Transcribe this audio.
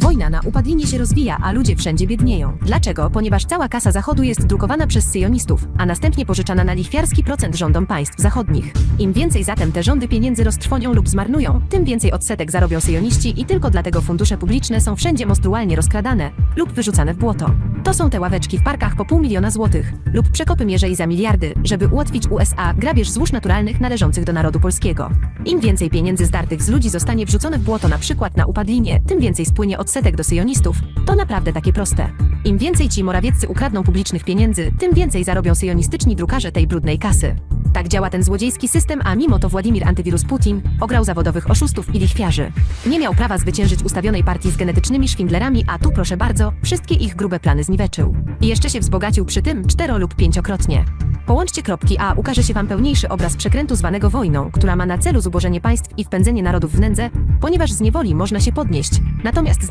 Wojna na upadlinie się rozwija, a ludzie wszędzie biednieją. Dlaczego? Ponieważ cała kasa Zachodu jest drukowana przez syjonistów, a następnie pożyczana na lichwiarski procent rządom państw zachodnich. Im więcej zatem te rządy pieniędzy roztrwonią lub zmarnują, tym więcej odsetek zarobią syjoniści i tylko dlatego fundusze publiczne są wszędzie monstrualnie rozkradane lub wyrzucane w błoto. To są te ławeczki w parkach po pół miliona złotych lub przekopy mierzei za miliardy, żeby ułatwić USA grabież złóż naturalnych należących do narodu polskiego. Im więcej pieniędzy zdartych z ludzi zostanie wrzucone w błoto na przykład na upadlinie, tym więcej spłynie odsetek do syjonistów. To naprawdę takie proste. Im więcej ci morawieccy ukradną publicznych pieniędzy, tym więcej zarobią syjonistyczni drukarze tej brudnej kasy. Tak działa ten złodziejski system, a mimo to Władimir Antywirus Putin ograł zawodowych oszustów i lichwiarzy. Nie miał prawa zwyciężyć ustawionej partii z genetycznymi szwindlerami, a tu proszę bardzo, wszystkie ich grube plany zniweczył. I jeszcze się wzbogacił przy tym cztero lub pięciokrotnie. Połączcie kropki, a ukaże się Wam pełniejszy obraz przekrętu zwanego wojną, która ma na celu zubożenie państw i wpędzenie narodów w nędzę, ponieważ z niewoli można się podnieść, natomiast z nędzy